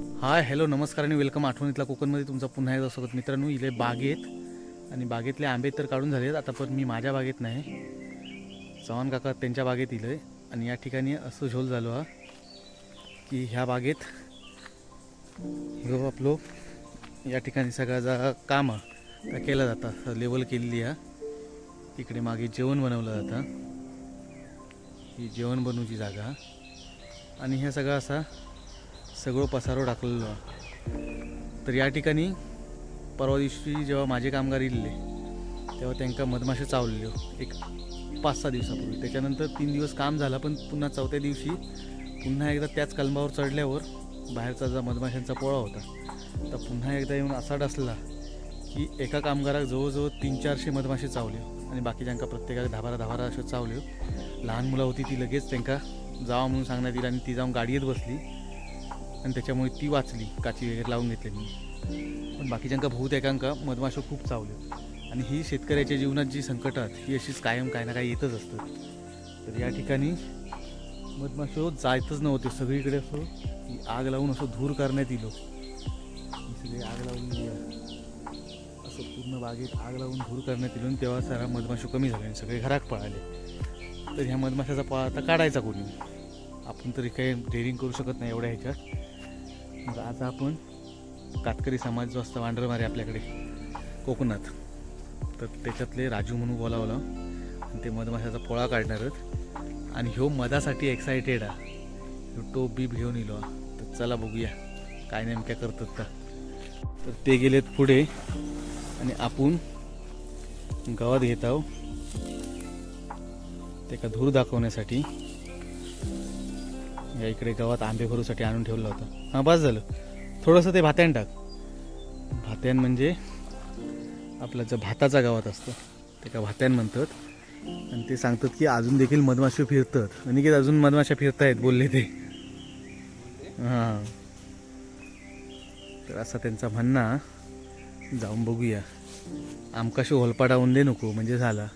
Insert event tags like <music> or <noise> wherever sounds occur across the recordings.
Hi hello नमस्कार आणि welcome आठवणीतला कोकणमध्ये तुमचा पुन्हा एकदा स्वागत. मित्रांनो इले बागेत आणि बागेतले आंबे तर काढून झालेत आता पण मी माझ्या बागेत नाही. चव्हाण काका त्यांच्या बागेत इलं आहे आणि या ठिकाणी असं झोल झालो हा की ह्या बागेत ह्यो आपलो या ठिकाणी सगळा जा काम केलं जातं लेवल केलेली हा. इकडे मागे जेवण बनवलं जातं. ही जेवण बनवूची जागा आणि हे सगळं असा सगळं पसारो टाकलेलो. तर या ठिकाणी परवा दिवशी जेव्हा माझे कामगार इल्ले तेव्हा त्यांका मधमाशा चावलेलो एक पाच सहा दिवसापूर्वी. त्याच्यानंतर तीन दिवस काम झालं पण पुन्हा चौथ्या दिवशी पुन्हा एकदा त्याच कलमावर चढल्यावर बाहेरचा जो मधमाशांचा पोळा होता तर पुन्हा एकदा येऊन असा डसला की एका कामगाराक जवळजवळ तीन चारशे मधमाशे चावले आणि बाकीच्यांका प्रत्येकाला धाबारा धाबारा दहा चावल्यो चावले. लहान मुलं होती ती लगेच त्यांका जावा म्हणून सांगण्यात येईल आणि ती जाऊन गाडीत बसली. आणि त्याच्यामुळे ती वाचली काची वगैरे लावून घेतलेली पण बाकीच्यांका बहुतेकांका मधमाशा खूप चावले. आणि ही शेतकऱ्याच्या जीवनात जी संकटात ही अशीच कायम काय ना काय येतच असतात. तर या ठिकाणी मधमाशो जायतच नव्हते. सगळीकडे असं की आग लावून असं धूर करण्यात येलो सगळी आग लावून असं पूर्ण बागेत आग लावून धूर करण्यात इलो आणि तेव्हा सारा मधमाशो कमी झाले आणि सगळे घरात पळाले. तर ह्या मधमाशाचा पळा आता काढायचा कोणी? आपण तरी काही डेअरिंग करू शकत नाही एवढ्या ह्याच्यात. मग आज आपण कातकरी समाज जो असतो वांडरमारे आपल्याकडे कोकणात. तर त्याच्यातले राजू म्हणून बोलावलं. आणि ते मधमाशाचा पोळा काढणार आहेत. आणि ह्यो मधासाठी एक्सायटेड आहे. ह्यो टोप बीप घेऊन येलो हा. तर चला बघूया काय नेमक्या करतात का तर ते गेलेत पुढे. आणि आपण गावात घेत आहो ते का धूर दाखवण्यासाठी. या इकडे गावात आंबे भरूसाठी आणून ठेवलं होतं. हां बस झालं. थोडंसं ते भात्यान टाक. भात्यान म्हणजे आपला जो भाताचा गावात असतं ते का भात्यान म्हणतात. आणि ते सांगतात की अजून देखील मधमाशा फिरतात. आणि की अजून मधमाशा फिरतायत बोलले ते. हां. तर असा त्यांचा म्हणणं. जाऊन बघूया. आमकाशी होलपाडावून दे नको म्हणजे झाला.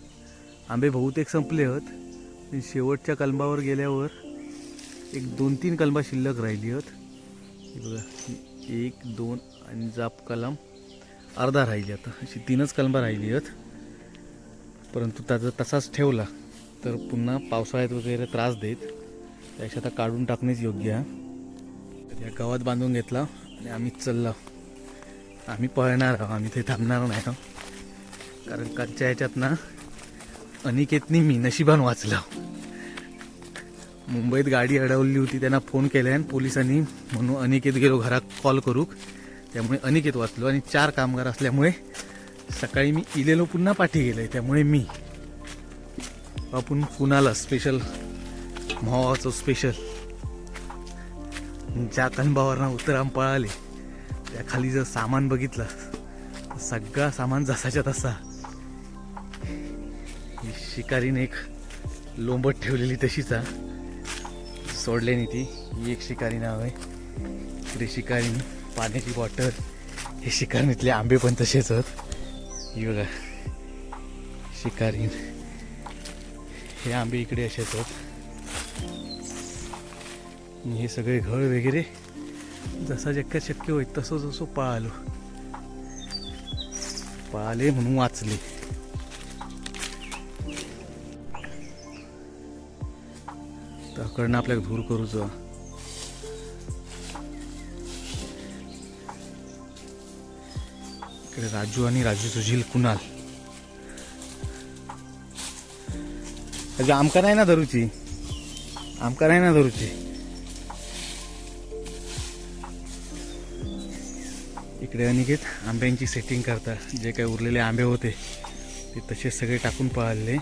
आंबे बहुतेक संपले आहेत शेवटच्या कलमावर गेल्यावर एक दोन तीन कलमा शिल्लक राहिली आहेत. बघा एक दोन आणि जाप कलम अर्धा राहिली आता. अशी तीनच कलमा राहिली आहेत. परंतु त्याचा तसाच ठेवला तर पुन्हा पावसाळ्यात वगैरे त्रास देत. त्यापेक्षा आता काढून टाकणेच योग्य आहे. तर या गावात बांधून घेतला आणि आम्ही चाललं. आम्ही पळणार आहोत आम्ही ते थांबणार नाही आहोत. कारण कालच्या ह्याच्यात ना अनिकेतनी मी नशिबान वाचला. मुंबईत गाडी अडवली होती त्यांना फोन केला आणि पोलिसांनी म्हणून अनिकेत गेलो घरात कॉल करूक त्यामुळे अनिकेत वाचलो आणि चार कामगार असल्यामुळे सकाळी मी इलेलो पुन्हा पाठी गेलोय. त्यामुळे मी आपण कुणाला स्पेशल म्हावाचं स्पेशल ज्या कनबावरनं उतराम पळाले त्या खाली जर सामान बघितलं सगळा सामान जसाच्या तसा. शिकारीने एक लोंबट ठेवलेली तशीचा सोडले नाही ती. ही एक शिकारी नाव आहे. इकडे शिकारी पाण्याची बॉटल हे शिकारीतले आंबे पण तसेच आहेत. ही बघा हे आंबे इकडे असेच आहेत. हे सगळे घळ वगैरे जसा जक्का शक्य होईल तसं जसं पाळलो. पाळले म्हणून वाचले. कडनं आपल्याला धूर करूच इकडे राजू आणि राजूचं झील कुणाल? अगं आमका नाही ना धरूची? आमका नाही ना धरूची? इकडे अनिकेत आंब्यांची सेटिंग करता. जे काही उरलेले आंबे होते ते तसेच सगळे टाकून पळाले.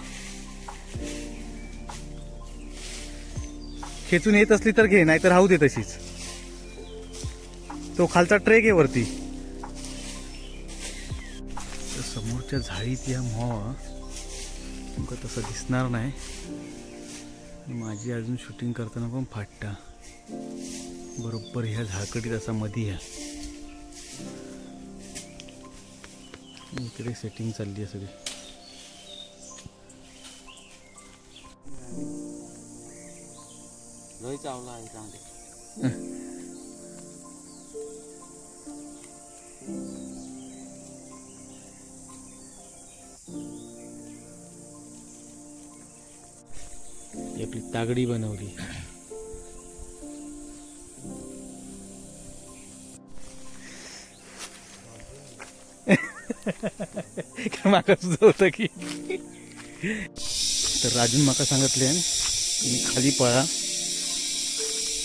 खेचून येत असली तर घे नाहीतर राहू दे तशीच. तो खालचा ट्रेक आहे वरती. तर समोरच्या झाडीत या मोह तुमका तसं दिसणार नाही. माझी अजून शूटिंग करताना पण फाटता. बरोबर ह्या झाकडीत असा मधी ह्या इकडे सेटिंग चालली आहे सगळी. चावला आहे चांगले आपली तागडी बनवली. <laughs> माका की. तर राजून माका सांगितले तुम्ही खाली पळा.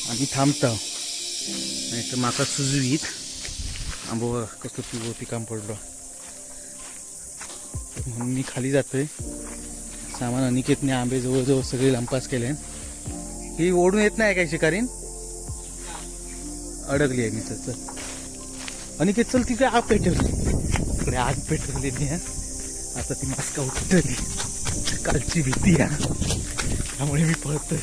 आणि थांबता. नाही तर माका सुजवीत. आंबो कसं पिवळ पिकाम पडलो. म्हणून मी खाली जातोय. सामान अनिकेतने आंबे जवळजवळ सगळे लंपास केले. ही ओढून येत नाही काय शिकारीन? अडकली आहे मी तर चल. अनिकेत चल तिकडे आग पेटवली इकडे आग पेटवली मी आता ती मास्का उठली कालची भीती आहे त्यामुळे मी पळतोय.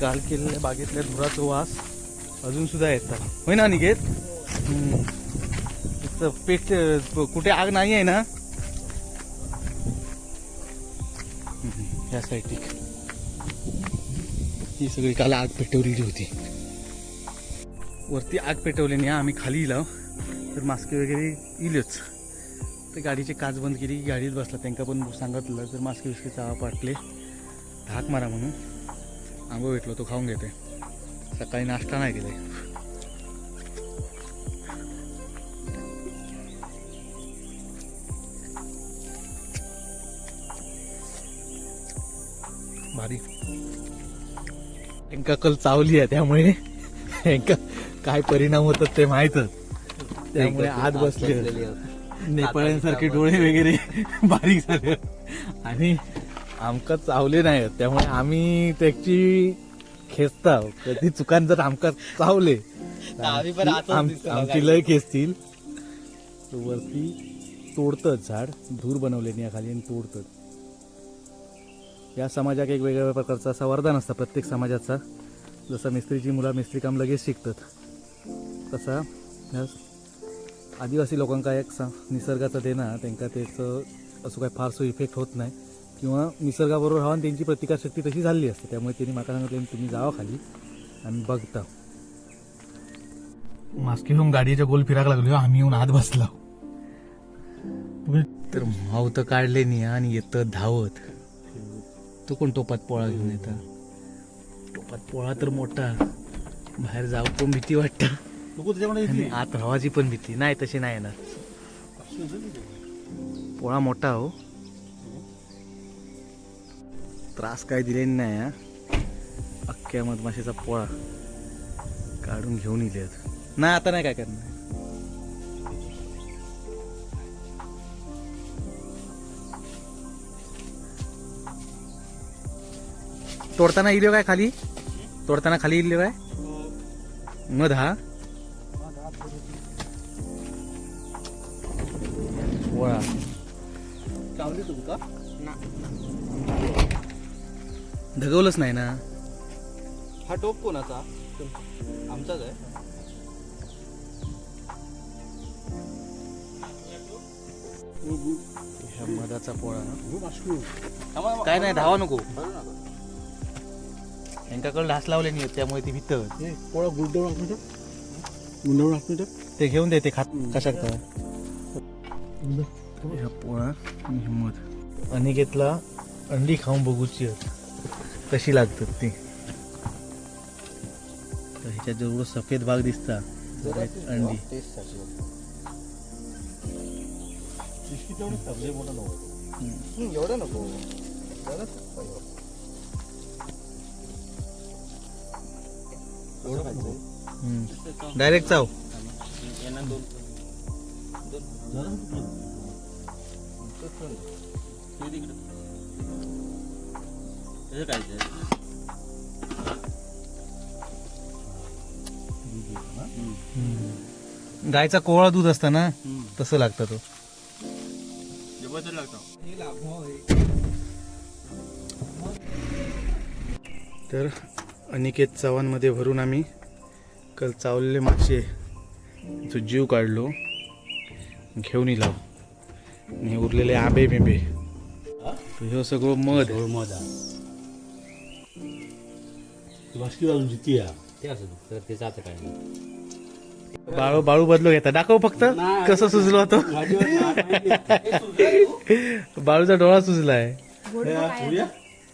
काल केलेल्या बागेतल्या धुराचा वास अजून सुद्धा येतात. होय ना निघेत पेट कुठे आग नाही आहे ना? या साईड ही सगळी काल आग पेटवलेली होती. वरती आग पेटवली नाही आम्ही खाली इलाव. तर मास्के वगैरे इलच. तर गाडीचे काच बंद केली गाडीत बसला त्यांना पण सांगितलं तर मास्के विस्के चावा पाटले धाक मारा म्हणून. आंबो भेटलो तो खाऊन घेते. सकाळी नाश्ता नाही केलाय भारी. त्यांका कल चावली आहे त्यामुळे. त्यांका काय परिणाम होतात ते माहीतच. त्यामुळे आत बसले. नेपाळ्यांसारखे डोळे वगैरे <laughs> बारीक झाले. आणि आमका चावले नाहीत त्यामुळे आम्ही त्याची खेचता कधी चुकान जर आमका चावले तर आम्ही पण आमची- आताच आम- दिसतो आमची लय खेचतील. वरती तोडतं झाड धूर बनवले या खाली आणि तोडतं. या समाजात एक वेगवेगळ्या प्रकारचा असा वरदान असतं प्रत्येक समाजाचा. जसं मिस्त्रीची मुलं मिस्त्री काम लगेच शिकतात. तसा ह्या आदिवासी लोकांका एक सा निसर्गाचं ना त्यांना त्याचं असं काय फारसं इफेक्ट होत नाही. किंवा निसर्गाबरोबर राहून त्यांची प्रतिकारशक्ती तशी झाली असते त्यामुळे त्यांनी माका सांगितलं तुम्ही जावा खाली आणि बघता. मास्क घेऊन गाडीच्या गोल फिराक लागलो आम्ही येऊन आत बसलो. तर माव तर काढले नाही आणि येतं धावत. तो कोण टोपात पोळा घेऊन येता? टोपात पोळा तर मोठा. बाहेर जाऊ पण भीती वाटतं? आत राहायची पण भीती. नाही तशी नाही येणार. पोळा मोठा हो. त्रास काय दिले नाही हा. अख्ख्या मधमाशीचा पोळा काढून घेऊन इले नाही आता नाही काय करणार. तोडताना इल्यो काय खाली? तोडताना खाली इल्यो काय? मध हा. पोळा. चावली तुमका धगवलंच नाही ना. हा टोप कोणाचा? आमचाच आहे. ह्या मधाचा पोळा. काय नाही धावा नको. यांच्याकडे ढास लावले नाही त्यामुळे ती भीत पोळा गुंडवून. ते घेऊन देते खात कशात ह्या पोळा आणि मध. अनिकेतला अंडी खाऊन बघूची. आहेत. कशी लागतात ती? तर ह्याच्यात जेवढं सफेद भाग दिसता अंडी. एवढं नको? डायरेक्ट चाव. यांना दोन त्याचं काय? गायचा कोवळा दूध असता ना हम्म. तसं लागतं तो. जबरदस्त लागतं. तर अनिकेत चव्हाणमध्ये भरून आम्ही कल चावलेले मासे तो जीव काढलो घेऊन इलाव. आणि उरलेले आंबे बिंबे हे सगळं मध मध वासकी बाजून जिती या ते असं तर ते जातं काय नाही बाळू बाळू बदलो घेता दाखव फक्त कसं सुजलो होतो बाळूचा डोळा सुजलाय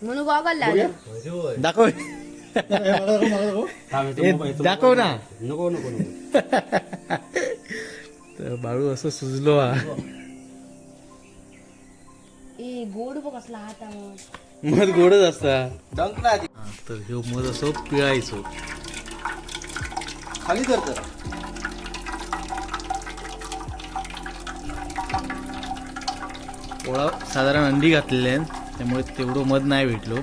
म्हणून गॉगल लागलं दाखव ए, दाखव ना नको नको नको तर बाळू असं सुजलो हा ए गोड बघ असला हातावर मध गोडच असता. डंक ना आधी. हा, तर ह्यो मध असो पिळायचो. खाली कर तर पोळा साधारण अंडी घातलेले आहेत त्यामुळे तेवढं मध नाही भेटलो.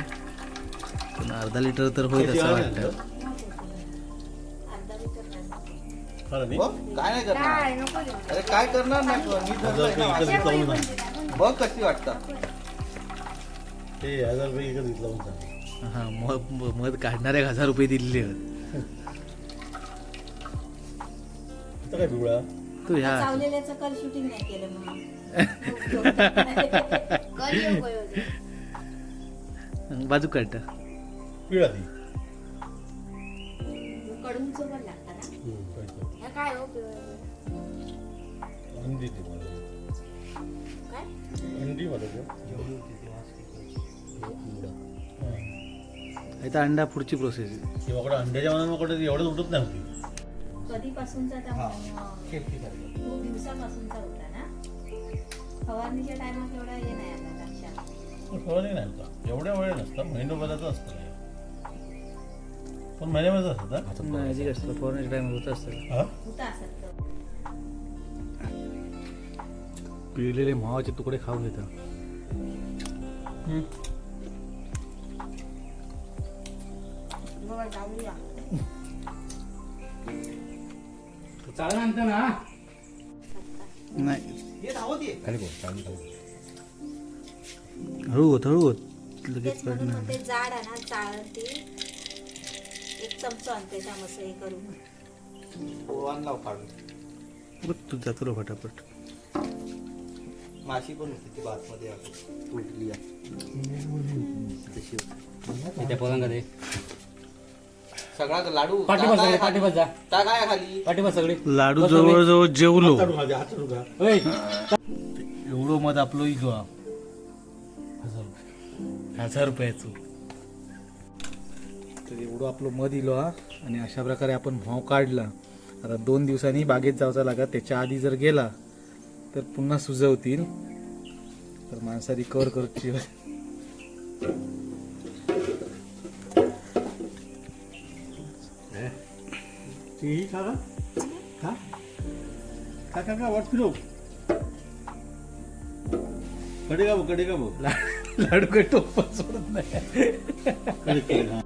पण अर्धा लिटर तर होईल असं वाटतं. हो? काय नाही करणार. अरे काय करणार नाही. बघ कशी वाटतात ते हजार रुपये एकच घेतला होता. हा मध म- मध काढणारे हजार रुपये दिलेले आता काय पिवळा? तू ह्या चावलेल्याचं काल शूटिंग नाही केलं म्हणून. <laughs> कर येऊ गं योजना. बाजू काढता पिवळा ती ह्या काय हो पिवळं? अंडी ती मला. काय? अंडी मला इथं अंडा पुढची प्रोसेस आहे अंड्याच्या मनाकडे एवढंच उठत नाही होती. कधीपासूनचा त्या खूप दिवसापासूनचा होता ना? फवारणीच्या टायमात एवढा हे नाही आला लक्षात. नाही एवढ्या वेळ नसतं. महिन्याभराचं असतं हे. पण महिन्याभराचं असतं ना? मॅजिक असतं. फवारण्याच्या टाइम होत असतं. हा? होता असत. पिळलेले मावाचे तुकडे खाऊ घेता जाऊया. आणतं ना? नाही. ये धावत ये खाली बोल चालेल खाली. हळू होत हळू होत लगेच तेच म्हणून पडणार. मग ते जाड आहे ना चाळती. एक चमचा आणते हे करून. ओवान लाव काढून बघ तू जातो रे फटाफट. माशी पण होती ती बातमध्ये तुटली तशी होती. त्या दे सगळा लाडू पाठीबस टाक सगळे आहे पाठीबस जा. खाली. टाक आहे खाली. पाठीबस सगळे. लाडू जवळजवळ जेवलो. ओय. एवढं मध आपलं इलो हा. हजार रुपयाचं तर एवढं आपलं मध इलो हा. आणि अशा प्रकारे आपण भाव काढला. आता दोन दिवसांनी बागेत जायचा लागा त्याच्या आधी जर गेला तर पुन्हा सुजवतील. तर माणसाची कर करची ती ही खा का खा. खा खा खा वाट फिरव. कडे का बघकडे का बघ लाडू काही टोपा सोडत नाही. कडे हा.